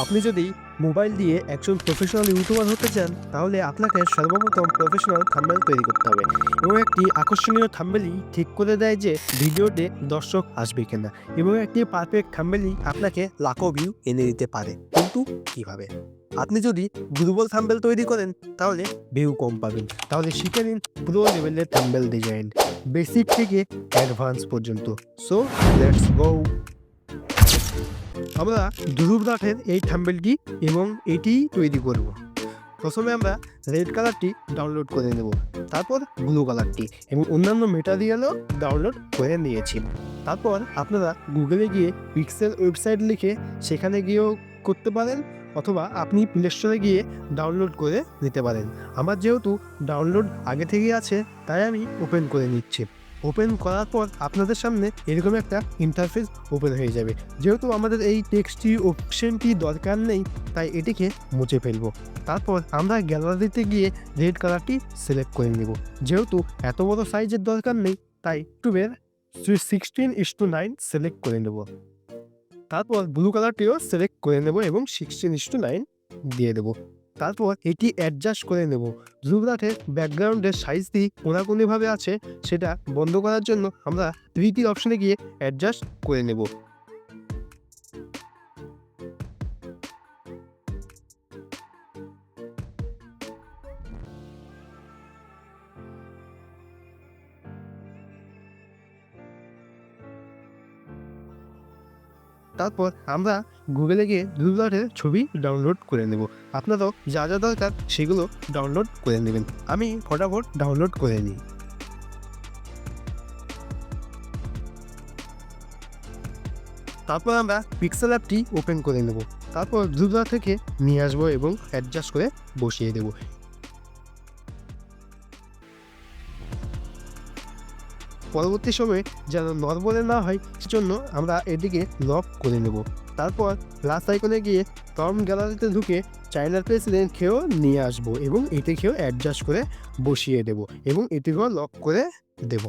আপনি যদি মোবাইল দিয়ে একজন প্রফেশনাল ইউটিউবার হতে চান, তাহলে আপনাকে সর্বপ্রথম প্রফেশনাল থাম্বেল তৈরি করতে হবে এবং একটি আকর্ষণীয় থাম্বেলই ঠিক করে দেয় যে ভিডিওতে দর্শক আসবে কিনা এবং একটি পারফেক্ট থাম্বেলই আপনাকে লাখো ভিউ এনে দিতে পারে। কিন্তু কীভাবে? আপনি যদি দুর্বল থাম্বেল তৈরি করেন, তাহলে ভিউ কম পাবেন। তাহলে শিখে নিন প্রো লেভেলের থাম্বেল ডিজাইন বেসিক থেকে অ্যাডভান্স পর্যন্ত। সো লেটস গো আমরা দুরুবরাঠের এই থাম্বেলটি এবং এটি তৈরি করব। প্রথমে আমরা রেড কালারটি ডাউনলোড করে নেব। তারপর ব্লু কালারটি এবং অন্যান্য মেটারিয়ালও ডাউনলোড করে নিয়েছি। তারপর আপনারা গুগলে গিয়ে পিক্সেল ওয়েবসাইট লিখে সেখানে গিয়েও করতে পারেন অথবা আপনি প্লে স্টোরে গিয়ে ডাউনলোড করে নিতে পারেন। আমার যেহেতু ডাউনলোড আগে থেকেই আছে, তাই আমি ওপেন করে নিচ্ছি। ওপেন করার পর আপনাদের সামনে এরকম একটা ইন্টারফেস ওপেন হয়ে যাবে। যেহেতু আমাদের এই টেক্সটি অপশনটি দরকার নেই, তাই এটিকে মুছে ফেলব। তারপর আমরা গ্যালারিতে গিয়ে রেড কালারটি সিলেক্ট করে নেব। যেহেতু এত বড় সাইজের দরকার নেই, তাই টুবের sixteen is to nine select করে নেব। তারপর ব্লু কালারটিও সিলেক্ট করে নেব এবং সিক্সটিন ইস টু নাইন দিয়ে দেবো। তারপর এটি অ্যাডজাস্ট করে নেব। জুবরাটের ব্যাকগ্রাউন্ডের সাইজটি কোনাকুনিভাবে আছে, সেটা বন্ধ করার জন্য আমরা তৃতীয় অপশনে গিয়ে অ্যাডজাস্ট করে নেব। তারপর আমরা গুগলে গিয়ে জুবরাটের ছবি ডাউনলোড করে নেব। আপনারাও যা যা দরকার সেগুলো ডাউনলোড করে নেবেন। আমি ফটাফট ডাউনলোড করে নিই। তারপর আমরা পিক্সেল অ্যাপটি ওপেন করে নেব। তারপর জুবরা থেকে নিয়ে আসব এবং অ্যাডজাস্ট করে বসিয়ে দেব। পরবর্তী সময়ে যেন নর্মালে না হয়, সেজন্য আমরা এটিকে লক করে নেব। তারপর প্লাস আইকনে গিয়ে টর্ম গ্যালারিতে ঢুকে চাইনার প্রেসিডেন্ট খেয়েও নিয়ে আসব এবং এটি খেয়েও অ্যাডজাস্ট করে বসিয়ে দেব এবং এটিকেও লক করে দেব।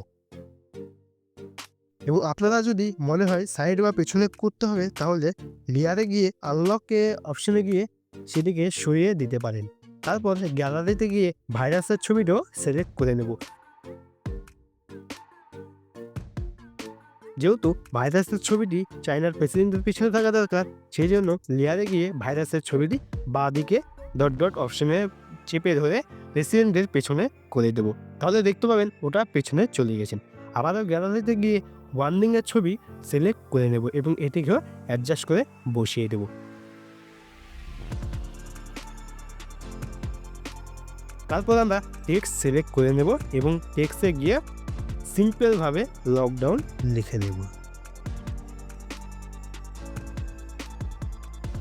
এবং আপনারা যদি মনে হয় সাইড বা পেছনে করতে হবে, তাহলে লেয়ারে গিয়ে আনলকে অপশনে গিয়ে সেটিকে সরিয়ে দিতে পারেন। তারপর গ্যালারিতে গিয়ে ভাইরাসের ছবিটাও সিলেক্ট করে নেব। যেহেতু ভাইরাসের ছবিটি চায়নার প্রেসিডেন্টের পিছনে থাকা দরকার সেই জন্য লেয়ারে গিয়ে ভাইরাসের ছবিটি বাঁ দিকে ডট ডট অপশনে চেপে ধরে প্রেসিডেন্টের পেছনে করে দেবো। তাহলে দেখতে পাবেন ওটা পেছনে চলে গেছেন আবারও গ্যালারিতে গিয়ে ওয়ার্নিংয়ের ছবি সিলেক্ট করে নেব এবং এটিকেও অ্যাডজাস্ট করে বসিয়ে দেব। তারপর আমরা টেক্সট সিলেক্ট করে নেব এবং টেক্সটে গিয়ে সিম্পলভাবে লকডাউন লিখে দেব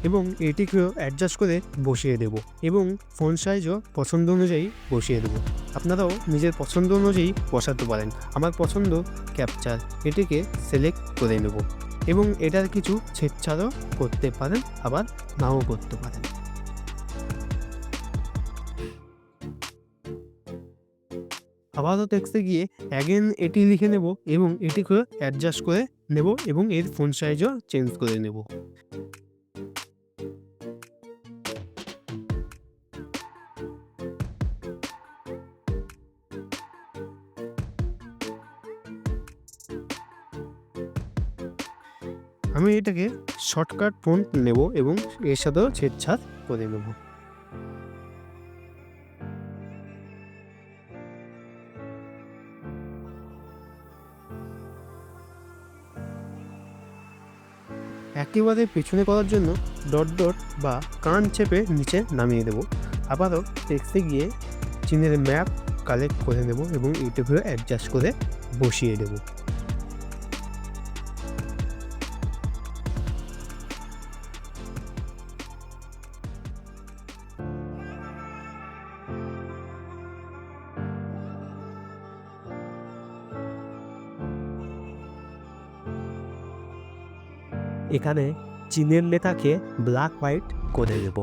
এবং এটিকেও অ্যাডজাস্ট করে বসিয়ে দেব এবং ফোন সাইজও পছন্দ অনুযায়ী বসিয়ে দেব। আপনারাও নিজের পছন্দ অনুযায়ী বসাতে পারেন। আমার পছন্দ ক্যাপচার এটিকে সিলেক্ট করে নেব। এবং এটার কিছু ছেদছাড়ও করতে পারেন, আবার নাও করতে পারেন। আপাতত টেক্সটে গিয়ে অ্যাগেন এটি লিখে নেব এবং এটিকে অ্যাডজাস্ট করে নেব এবং এর ফোন সাইজও চেঞ্জ করে নেব। আমি এটাকে শর্টকাট ফোন নেব এবং এর সাথেও ছেদছাদ করে নেব। একেবারে পেছনে করার জন্য ডট ডট বা কান চেপে নিচে নামিয়ে দেবো। আবারও টেক্সে গিয়ে চীনের ম্যাপ কালেক্ট করে নেব এবং ইউটিউবে অ্যাডজাস্ট করে বসিয়ে দেব। এখানে চীনের নেতাকে ব্ল্যাক হোয়াইট করে দেব।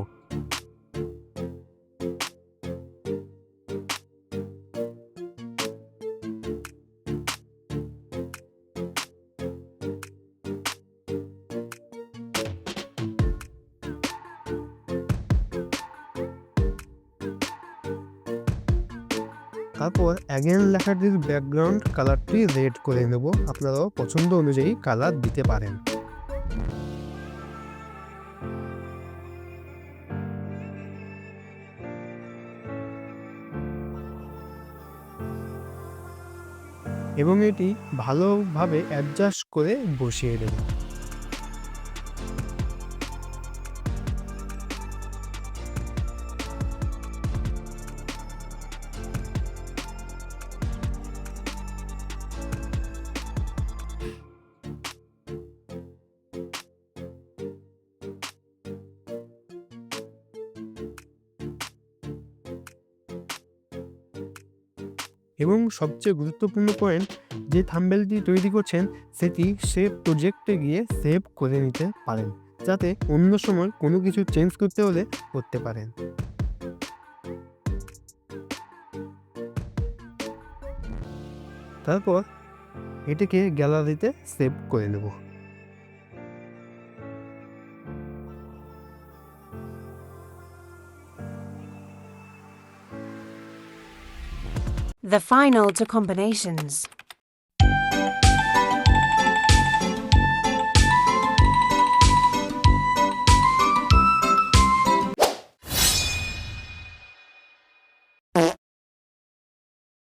তারপর অ্যাগেন লেখাটির ব্যাকগ্রাউন্ড কালারটি রেড করে নেব। আপনারাও পছন্দ অনুযায়ী কালার দিতে পারেন। এবং এটি ভালোভাবে অ্যাডজাস্ট করে বসিয়ে দেব। এবং সবচেয়ে গুরুত্বপূর্ণ পয়েন্ট যে থাম্বেলটি তৈরি করছেন, সেটি সেভ প্রজেক্টে গিয়ে সেভ করে নিতে পারেন, যাতে অন্য সময় কোনো কিছু চেঞ্জ করতে হলে করতে পারেন। তারপর এটিকে গ্যালারিতে সেভ করে নেব। The final two combinations.